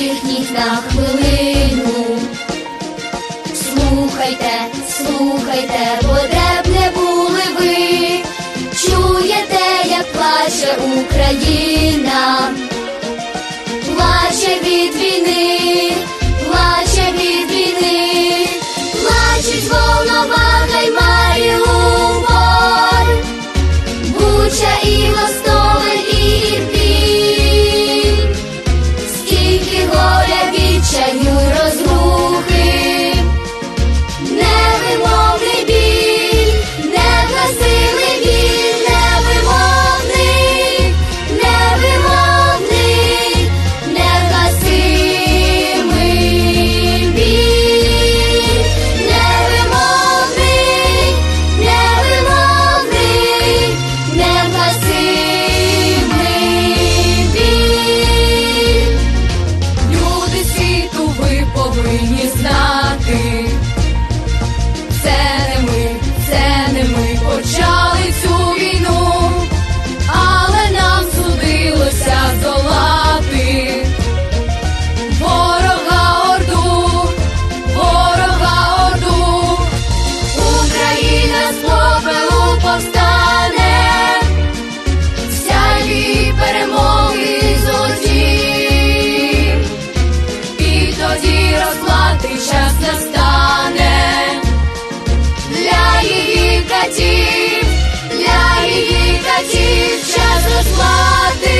застигніть на хвилину, слухайте, слухайте, бо де б не були ви, чуєте, як плаче Україна, плаче від війни. Її катів час розплати,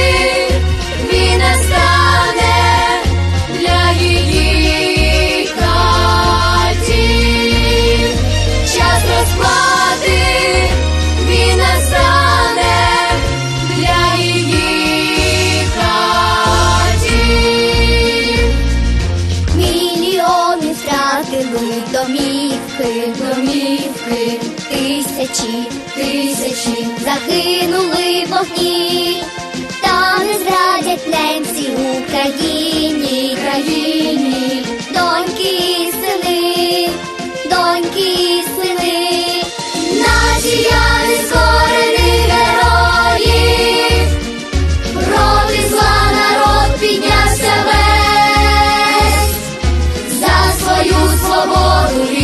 він настане для її катів, час розплати, він настане для її катів. Мільйони втратили домівки, домівки, тисячі, тисячі загинули в вогні, та не зрадять немці Україні, країні, доньки і сини, доньки і сини, наші я не скорені герої, проти зла народ піднявся весь. За свою свободу.